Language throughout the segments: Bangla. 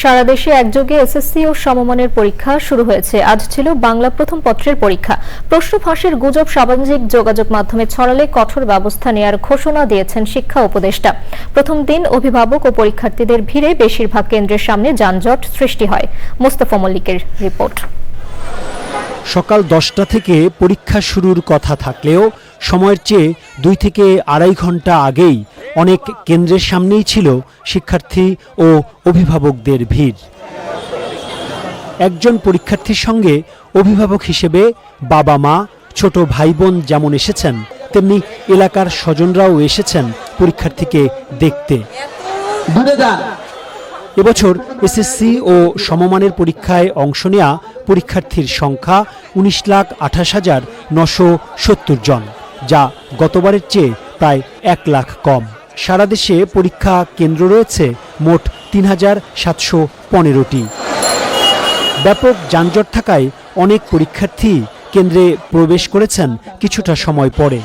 সারা দেশে একযোগে এসএসসি ও সমমানের পরীক্ষা শুরু হয়েছে। আজ ছিল বাংলা প্রথম পত্রের পরীক্ষা। প্রশ্ন ফাঁসের গুজব সামাজিক যোগাযোগ মাধ্যমে ছড়ালে কঠোর ব্যবস্থা নেওয়ার ঘোষণা দিয়েছেন শিক্ষা উপদেষ্টা। প্রথম দিন অভিভাবক ও পরীক্ষার্থীদের ভিড়ে বেশিরভাগ কেন্দ্রের সামনে যানজট সৃষ্টি হয়। মোস্তফা মল্লিকের রিপোর্ট। সকাল দশটা থেকে পরীক্ষা শুরুর কথা থাকলেও সময়ের চেয়ে দুই থেকে আড়াই ঘণ্টা আগেই অনেক কেন্দ্রের সামনেই ছিল শিক্ষার্থী ও অভিভাবকদের ভিড়। একজন পরীক্ষার্থীর সঙ্গে অভিভাবক হিসেবে বাবা মা ছোট ভাই বোন যেমন এসেছেন তেমনি এলাকার স্বজনরাও এসেছেন পরীক্ষার্থীকে দেখতে। এবছর এসএসসি ও সমমানের পরীক্ষায় অংশ নেয়া পরীক্ষার্থীর সংখ্যা উনিশ লাখ আঠাশ হাজার নশো সত্তর জন যা গতবারের চেয়ে প্রায় এক লাখ কম। সারা দেশে পরীক্ষা কেন্দ্র রয়েছে মোট তিন হাজার সাতশো পনেরোটি। ব্যাপক যানজট থাকায় অনেক পরীক্ষার্থী কেন্দ্রে প্রবেশ করেছেন কিছুটা সময় পরে।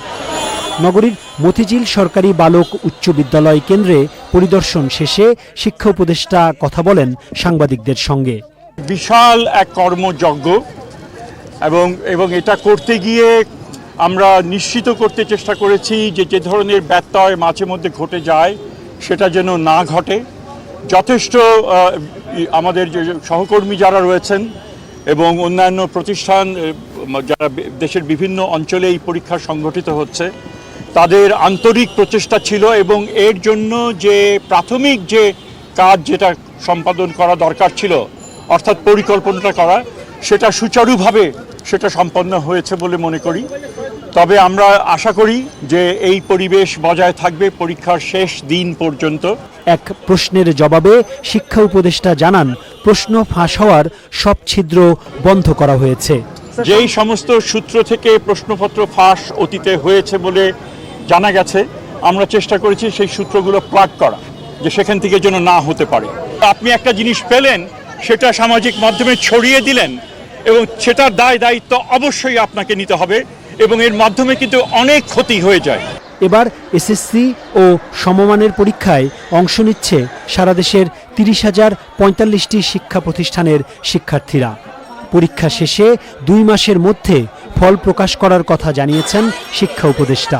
নগরীর মতিঝিল সরকারি বালক উচ্চ বিদ্যালয় কেন্দ্রে পরিদর্শন শেষে শিক্ষা উপদেষ্টা কথা বলেন সাংবাদিকদের সঙ্গে। বিশাল এক কর্মযজ্ঞ এবং এবং এটা করতে গিয়ে আমরা নিশ্চিত করতে চেষ্টা করেছি যে যে ধরনের ব্যত্যয় মাঝে মধ্যে ঘটে যায়, সেটা যেন না ঘটে। যথেষ্ট আমাদের যে সহকর্মী যারা রয়েছেন এবং অন্যান্য প্রতিষ্ঠান যারা দেশের বিভিন্ন অঞ্চলে এই পরীক্ষা সংগঠিত হচ্ছে, তাদের আন্তরিক প্রচেষ্টা ছিল এবং এর জন্য যে প্রাথমিক যে কাজ যেটা সম্পাদন করা দরকার ছিল, অর্থাৎ পরিকল্পনাটা করা, সেটা সুচারুভাবে সেটা সম্পন্ন হয়েছে বলে মনে করি। তবে আমরা আশা করি যে এই পরিবেশ বজায় থাকবে পরীক্ষার শেষ দিন পর্যন্ত। এক প্রশ্নের জবাবে শিক্ষা উপদেষ্টা জানান প্রশ্ন ফাঁস হওয়ার সব ছিদ্র বন্ধ করা হয়েছে। যেই সমস্ত সূত্র থেকে প্রশ্নপত্র ফাঁস অতীতে হয়েছে বলে জানা গেছে আমরা চেষ্টা করেছি সেই সূত্রগুলো প্লাগ করা যে সেখান থেকে যেন না হতে পারে। আপনি একটা জিনিস পেলেন সেটা সামাজিক মাধ্যমে ছড়িয়ে দিলেন এবং সেটার দায় দায়িত্ব অবশ্যই আপনাকে নিতে হবে। এবং এর মাধ্যমে কিন্তু অনেক ক্ষতি হয়ে যায়। এবার এসএসসি ও সমমানের পরীক্ষায় অংশ নিচ্ছে সারা দেশের তিরিশ হাজার পঁয়তাল্লিশটি শিক্ষা প্রতিষ্ঠানের শিক্ষার্থীরা। পরীক্ষা শেষে দুই মাসের মধ্যে ফল প্রকাশ করার কথা জানিয়েছেন শিক্ষা উপদেষ্টা।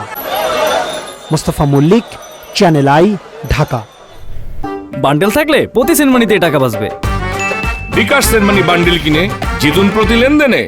Mostafa Mallik channel I Dhaka. Bundle থাকলে প্রতি সিনেমানিতে টাকা বাঁচবে। বিকাশ সেনমানি বান্ডেল কিনে জিতুন প্রতি লেনদেনে।